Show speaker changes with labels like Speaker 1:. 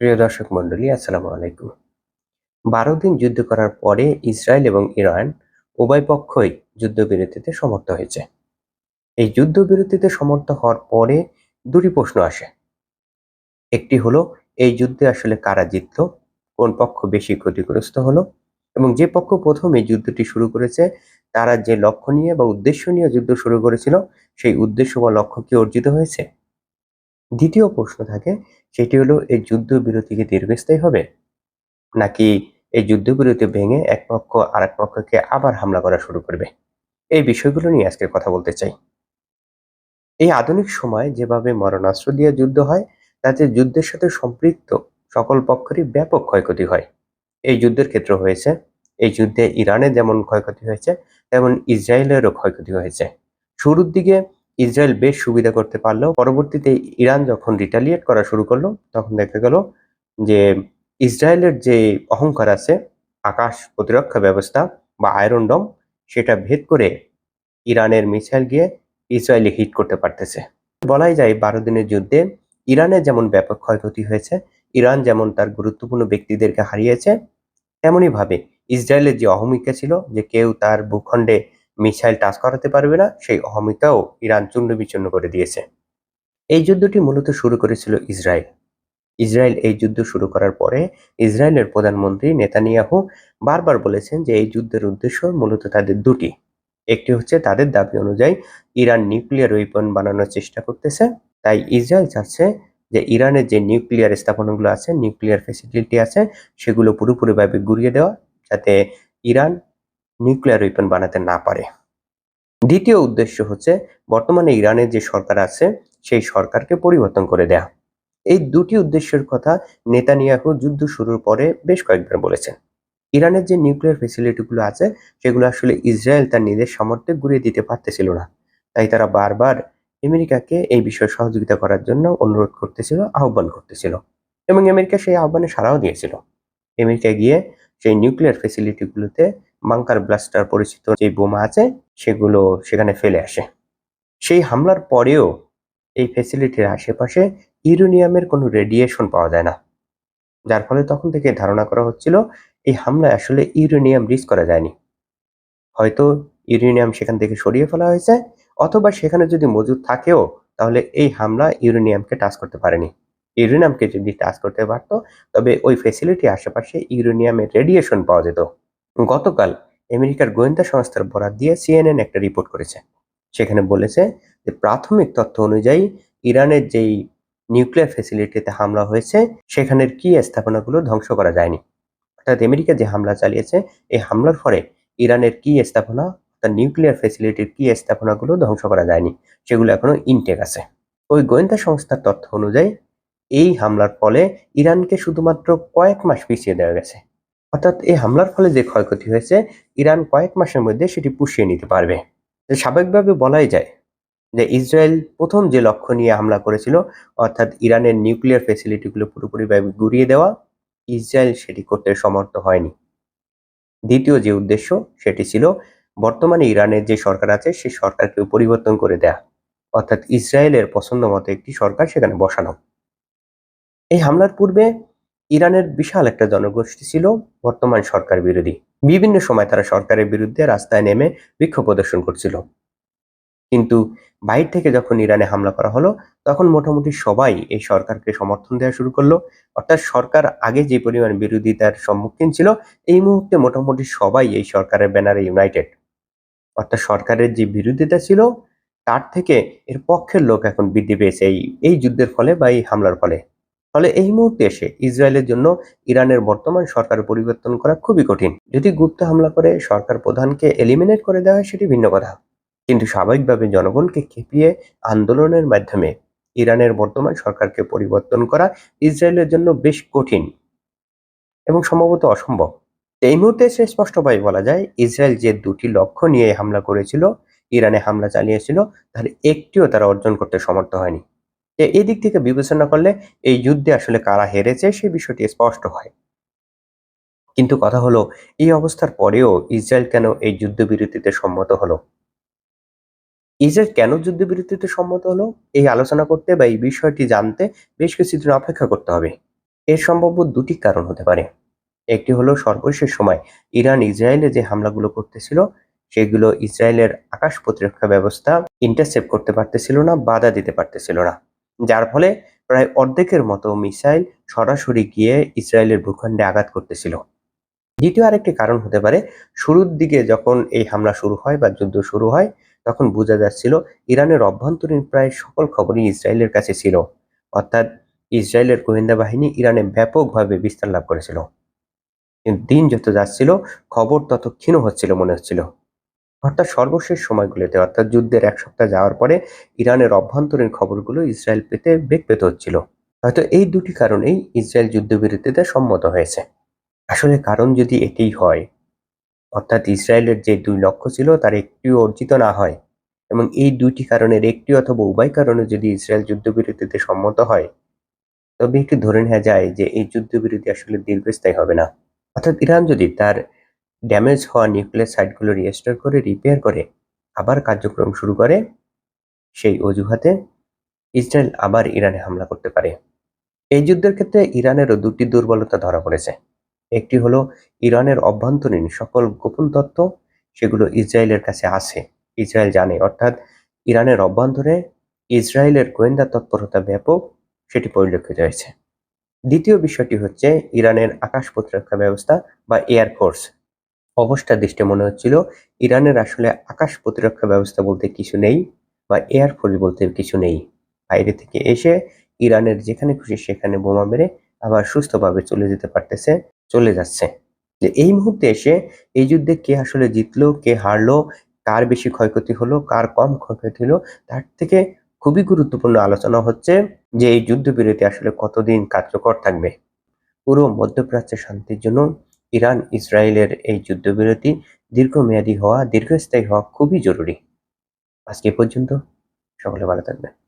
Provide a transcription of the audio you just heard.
Speaker 1: প্রিয় দর্শক মন্ডলী আসসালামু আলাইকুম। বারো দিন যুদ্ধ করার পরে ইসরায়েল এবং ইরান উভয় পক্ষই যুদ্ধবিরতিতে সমর্থ হয়েছে। এই যুদ্ধবিরতিতে সমর্থ হওয়ার পরে দুটি প্রশ্ন আসে। একটি হলো, এই যুদ্ধে আসলে কারা জিতল? কোন পক্ষ বেশি ক্ষতিগ্রস্ত হলো? এবং যে পক্ষ প্রথম এই যুদ্ধটি শুরু করেছে, তারা যে লক্ষ্য নিয়ে বা উদ্দেশ্য নিয়ে যুদ্ধ শুরু করেছিল, সেই উদ্দেশ্য বা লক্ষ্য কি অর্জিত হয়েছে? দ্বিতীয় প্রশ্ন থাকে, সেটি হলো, এই যুদ্ধবিরতি কি দীর্ঘস্থায়ী হবে? নাকি এই যুদ্ধবিরতি ভেঙে এক পক্ষ আর এক পক্ষকে আবার হামলা করা শুরু করবে? এই বিষয়গুলো নিয়ে আজকে কথা বলতে চাই। এই আধুনিক সময় যেভাবে মরণাস্ত্র দিয়ে যুদ্ধ হয়, তাতে যুদ্ধের সাথে সম্পৃক্ত সকল পক্ষেরই ব্যাপক ক্ষয়ক্ষতি হয়। এই যুদ্ধের ক্ষেত্র হয়েছে, এই যুদ্ধে ইরানে যেমন ক্ষয়ক্ষতি হয়েছে, তেমন ইসরায়েলেরও ক্ষয়ক্ষতি হয়েছে। শুরুর দিকে ইসরায়েল বেশ সুবিধা করতে পারলেও পরবর্তীতে ইরান যখন রিটালিয়েট করা শুরু করল, তখন দেখা গেল যে ইসরায়েলের যে অহংকার আছে, আকাশ প্রতিরক্ষা ব্যবস্থা বা আয়রন ডম সেটা ভেদ করে ইরানের মিসাইল গিয়ে ইসরায়েলে হিট করতে পারতেছে। বলাই যায়, বারো দিনের যুদ্ধে ইরানের যেমন ব্যাপক ক্ষয়ক্ষতি হয়েছে, ইরান যেমন তার গুরুত্বপূর্ণ ব্যক্তিদেরকে হারিয়েছে, তেমনইভাবে ইসরায়েলের যে অহমিকা ছিল, যে কেউ তার ভূখণ্ডে মিসাইল টাচ করাতে পারবে না, সেই অহমিকাও ইরান চূর্ণ বিচূর্ণ করে দিয়েছে। এই যুদ্ধটি মূলত শুরু করেছিল ইসরায়েল। ইসরায়েল এই যুদ্ধ শুরু করার পরে ইসরায়েলের প্রধানমন্ত্রী নেতানিয়াহু বারবার বলেছেন যে এই যুদ্ধের উদ্দেশ্য মূলত তাদের দুটি। একটি হচ্ছে তাদের দাবি অনুযায়ী ইরান নিউক্লিয়ার ওয়েপন বানানোর চেষ্টা করতেছে। তাই ইসরায়েল চাচ্ছে যে ইরানের যে নিউক্লিয়ার স্থাপনাগুলো আছে, নিউক্লিয়ার ফেসিলিটি আছে, সেগুলো পুরোপুরিভাবে গুড়িয়ে দেওয়া, যাতে ইরান নিউক্লিয়ার ওয়েপন বানাতে না পারে। দ্বিতীয় উদ্দেশ্য হচ্ছে, বর্তমানে ইরানের যে সরকার আছে, সেই সরকারকে পরিবর্তন করে দেয়া। এই দুটি উদ্দেশ্যের কথা নেতানিয়াহু যুদ্ধ শুরুর পরে বেশ কয়েকবার বলেছেন। ইরানের যে নিউক্লিয়ার ফেসিলিটিগুলো আছে, সেগুলো আসলে ইসরায়েল তার নিজের সামর্থ্যে ঘুরিয়ে দিতে পারতেছিল না। তাই তারা বারবার আমেরিকাকে এই বিষয়ে সহযোগিতা করার জন্য অনুরোধ করতেছিল, আহ্বান করতেছিল এবং আমেরিকা সেই আহ্বানে সাড়াও দিয়েছিল। আমেরিকা গিয়ে সেই নিউক্লিয়ার ফেসিলিটিগুলোতে বাংকার ব্লাস্টার পরিচিত যে বোমা আছে, সেগুলো সেখানে ফেলে আসে। সেই হামলার পরেও এই ফেসিলিটির আশেপাশে ইউরেনিয়ামের কোনো রেডিয়েশন পাওয়া যায় না। যার ফলে তখন থেকে ধারণা করা হচ্ছিল, এই হামলায় আসলে ইউরেনিয়াম রিস্ক করা যায়নি। হয়তো ইউরেনিয়াম সেখান থেকে সরিয়ে ফেলা হয়েছে, অথবা সেখানে যদি মজুদ থাকেও, তাহলে এই হামলা ইউরেনিয়ামকে টাচ করতে পারেনি। ইউরেনিয়ামকে যদি টাচ করতে পারতো, তবে ওই ফেসিলিটি আশেপাশে ইউরেনিয়ামের রেডিয়েশন পাওয়া যেত। গতকাল আমেরিকার গোয়েন্দা সংস্থার বরাদ দিয়ে সিএনএন একটা রিপোর্ট করেছে। সেখানে বলেছে যে প্রাথমিক তথ্য অনুযায়ী ইরানের যেই নিউক্লিয়ার ফেসিলিটিতে হামলা হয়েছে, সেখানের কি স্থাপনাগুলো ধ্বংস করা যায়নি। অর্থাৎ আমেরিকা যে হামলা চালিয়েছে, এই হামলার ফলে ইরানের কি স্থাপনা, অর্থাৎ নিউক্লিয়ার ফেসিলিটির কি স্থাপনাগুলো ধ্বংস করা যায়নি, সেগুলো এখনও ইনটেক আছে। ওই গোয়েন্দা সংস্থার তথ্য অনুযায়ী, এই হামলার ফলে ইরানকে শুধুমাত্র কয়েক মাস পিছিয়ে দেওয়া গেছে। অর্থাৎ এই হামলার ফলে যে ক্ষয়ক্ষতি হয়েছে, ইরান কয়েক মাসের মধ্যে সেটি পুষিয়ে নিতে পারবে। স্বাভাবিকভাবে বলাই যায় যে ইসরায়েল প্রথম যে লক্ষ্য নিয়ে হামলা করেছিল, অর্থাৎ ইরানের নিউক্লিয়ার ফেসিলিটিগুলো পুরোপুরিভাবে গুড়িয়ে দেওয়া, ইসরায়েল সেটি করতে সমর্থ হয়নি। দ্বিতীয় যে উদ্দেশ্য সেটি ছিল বর্তমানে ইরানের যে সরকার আছে সেই সরকারকে পরিবর্তন করে দেয়া, অর্থাৎ ইসরায়েলের পছন্দ মতো একটি সরকার সেখানে বসানো। এই হামলার পূর্বে ইরানের বিশাল একটা জনগোষ্ঠী ছিল বর্তমান সরকার বিরোধী। বিভিন্ন সময় তারা সরকারের বিরুদ্ধে রাস্তায় নেমে বিক্ষোভ প্রদর্শন করছিল। কিন্তু বাইর থেকে যখন ইরানে হামলা করা হলো, তখন মোটামুটি সবাই এই সরকারকে সমর্থন দেওয়া শুরু করল। অর্থাৎ সরকার আগে যে পরিমাণ বিরোধিতার সম্মুখীন ছিল, এই মুহূর্তে মোটামুটি সবাই এই সরকারের ব্যানারে ইউনাইটেড অর্থাৎ সরকারের যে বিরোধিতা ছিল, তার থেকে এর পক্ষের লোক এখন বৃদ্ধি পেয়েছে এই এই যুদ্ধের ফলে বা এই হামলার ফলে। ফলে এই মুহূর্তে এসে ইসরায়েলের জন্য ইরানের বর্তমান সরকার পরিবর্তন করা খুবই কঠিন। যদি গুপ্ত হামলা করে সরকার প্রধানকে এলিমিনেট করে দেওয়া হয়, সেটি ভিন্ন কথা। কিন্তু স্বাভাবিকভাবে জনগণকে খেপিয়ে আন্দোলনের মাধ্যমে ইরানের বর্তমান সরকারকে পরিবর্তন করা ইসরায়েলের জন্য বেশ কঠিন এবং সম্ভবত অসম্ভব। এই মুহূর্তে এসে স্পষ্টভাবে বলা যায়, ইসরায়েল যে দুটি লক্ষ্য নিয়ে হামলা করেছিল, ইরানে হামলা চালিয়েছিল, তার একটিও তারা অর্জন করতে সমর্থ হয়নি। এই দিক থেকে বিবেচনা করলে এই যুদ্ধে আসলে কারা হেরেছে সেই বিষয়টি স্পষ্ট হয়। কিন্তু কথা হলো, এই অবস্থার পরেও ইসরায়েল কেন এই যুদ্ধবিরতিতে সম্মত হলো? ইসরায়েল কেন যুদ্ধবিরতিতে সম্মত হলো? এই আলোচনা করতে বা এই বিষয়টি জানতে বেশ কিছুদিন অপেক্ষা করতে হবে। এর সম্ভাব্য দুটি কারণ হতে পারে। একটি হলো, সর্বশেষ সময় ইরান ইসরায়েলে যে হামলাগুলো করতেছিল, সেগুলো ইসরায়েলের আকাশ প্রতিরক্ষা ব্যবস্থা ইন্টারসেপ্ট করতে পারতেছিল না, বাধা দিতে পারতেছিল না। যার ফলে প্রায় অর্ধেকের মতো মিসাইল সরাসরি গিয়ে ইসরায়েলের ভূখণ্ডে আঘাত করতেছিল। দ্বিতীয় আরেকটি কারণ হতে পারে, শুরুর দিকে যখন এই হামলা শুরু হয় বা যুদ্ধ শুরু হয়, তখন বোঝা যাচ্ছিল ইরানের অভ্যন্তরীণ প্রায় সকল খবরই ইসরায়েলের কাছে ছিল। অর্থাৎ ইসরায়েলের গোয়েন্দা বাহিনী ইরানে ব্যাপকভাবে বিস্তার লাভ করেছিল। দিন যত যাচ্ছিল, খবর তত ক্ষীণ হচ্ছিল মনে হচ্ছিল। অর্থাৎ সর্বশেষ সময়গুলোতে, অর্থাৎ যুদ্ধের এক সপ্তাহ যাওয়ার পরে ইরানের অভ্যন্তরীণ খবরগুলো ইসরায়েল পেতে বেগ পেতে হচ্ছিল। হয়তো এই দুটি কারণেই ইসরায়েল যুদ্ধবিরতিতে সম্মত হয়েছে। আসলে কারণ যদি এটিই হয়, অর্থাৎ ইসরায়েলের যে দুই লক্ষ্য ছিল তার একটিও অর্জিত না হয় এবং এই দুইটি কারণের একটি অথবা উভয় কারণে যদি ইসরায়েল যুদ্ধবিরতিতে সম্মত হয়, তবে একটি ধরে নেওয়া যায় যে এই যুদ্ধবিরতি আসলে দীর্ঘস্থায়ী হবে না। অর্থাৎ ইরান যদি তার ড্যামেজ হওয়া নিউক্লিয়ার সাইটগুলো রিস্টোর করে রিপেয়ার করে, আবার কার্যক্রম শুরু করে, সেই অজুহাতে ইসরায়েল আবার ইরানে হামলা করতে পারে। এই যুদ্ধের ক্ষেত্রে ইরানেরও দুটি দুর্বলতা ধরা পড়েছে। একটি হলো ইরানের অভ্যন্তরীণ সকল গোপন তথ্য সেগুলো ইসরায়েলের কাছে আছে। ইসরায়েল জানে, অর্থাৎ ইরানের অভ্যন্তরে ইসরায়েলের গোয়েন্দা তৎপরতা ব্যাপক, সেটি পরিলক্ষিত হয়েছে। দ্বিতীয় বিষয়টি হচ্ছে ইরানের আকাশ প্রতিরক্ষা ব্যবস্থা বা এয়ারফোর্স অবস্থা দৃষ্টি মনে হচ্ছিল, ইরানের আসলে আকাশ প্রতিরক্ষা ব্যবস্থা বলতে কিছু নেই বা এয়ার এয়ারফোর্স বলতে কিছু নেই। বাইরে থেকে এসে ইরানের যেখানে খুশি সেখানে বোমা মেরে আবার সুস্থভাবে চলে যেতে পারতেছে, চলে যাচ্ছে। যে এই মুহূর্তে এসে এই যুদ্ধে কে আসলে জিতলো, কে হারলো, কার বেশি ক্ষয়ক্ষতি হলো, কার কম ক্ষয়ক্ষতি হলো, তার থেকে খুবই গুরুত্বপূর্ণ আলোচনা হচ্ছে যে এই যুদ্ধবিরতি আসলে কতদিন কার্যকর থাকবে। পুরো মধ্যপ্রাচ্যের শান্তির জন্য ইরান, ইসরায়েলের এই যুদ্ধবিরতি দীর্ঘমেয়াদী হওয়া, দীর্ঘস্থায়ী হওয়া খুবই জরুরি। আজকে পর্যন্ত। সকলে ভালো থাকবেন।